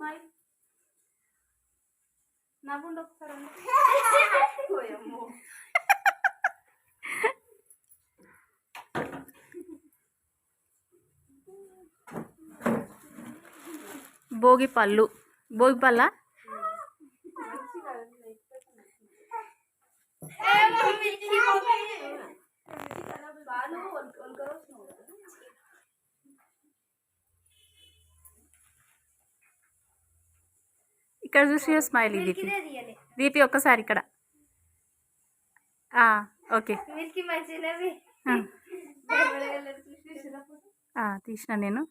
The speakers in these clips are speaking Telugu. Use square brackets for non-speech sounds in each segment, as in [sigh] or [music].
స్మైల్ నవ్వుండి ఒకసారి. భోగి పళ్ళు. భోగి పళ్ళ? ఇక్కడ చూసి స్మైల్ దీపి దీపి ఒక్కసారి ఇక్కడ. ఓకే. తీసిన నేను.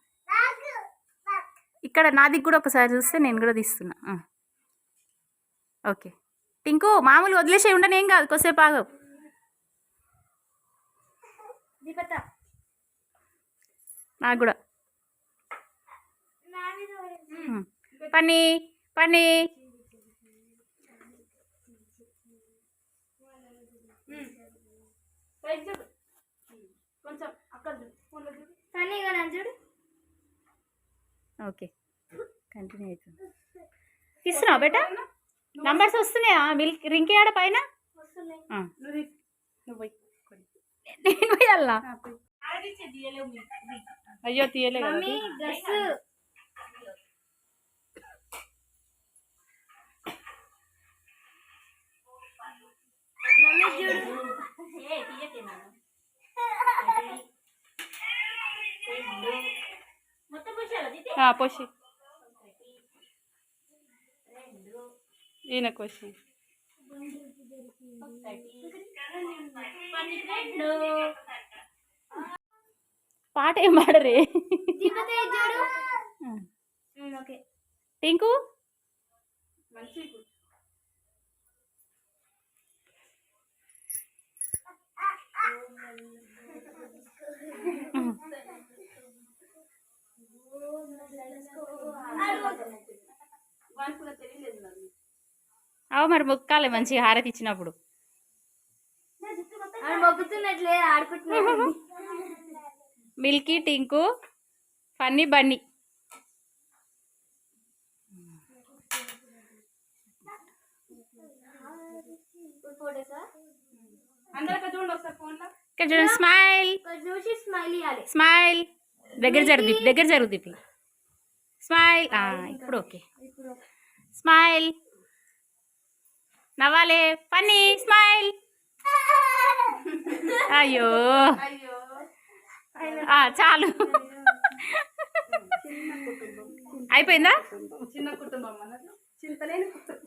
ఇక్కడ నాది కూడా ఒకసారి చూస్తే నేను కూడా తీస్తున్నా. ఓకే. టింకు మామూలు వదిలేసే ఉండను ఏం కాదు కొద్దిసేపు ఆగు. దీపత. నాకు కూడా. పని పని. ఓకే. కంటిన్యూ అవుతుంది. తీస్తున్నావు బేటా? నంబర్స్ వస్తున్నాయా? మిల్క్ రింక్ ఆడ పైన. నేను పోయాలా. అయ్యో తీయలే కదా మమ్మీ డ్రెస్ మమ్మీ చూడు ఆ, పోసి ఈయన కోసి పాట ఏం పాడరే దీపత ఇది చూడు ఆ. ఉమ్, ఓకే టింకు అవ మరి మొక్కాలి మంచిగా హారతి ఇచ్చినప్పుడు. Milky Tinku funny bunny. అందరికీ చూడండి ఒకసారి ఫోన్లో. ఇక్కడ చూడండి స్మైల్ స్మైల్ దగ్గర జరుగు దగ్గర జరుగు దీపి. స్మైల్ ఆ, ఇప్పుడు ఓకే. స్మైల్ నవ్వాలే. ఫన్నీ స్మైల్ [laughs] అయ్యో. అయ్యో. ఆ, చాలు. అయిపోయిందా? చిన్న కుటుంబం అన్నది చింతలేని కుటుంబం.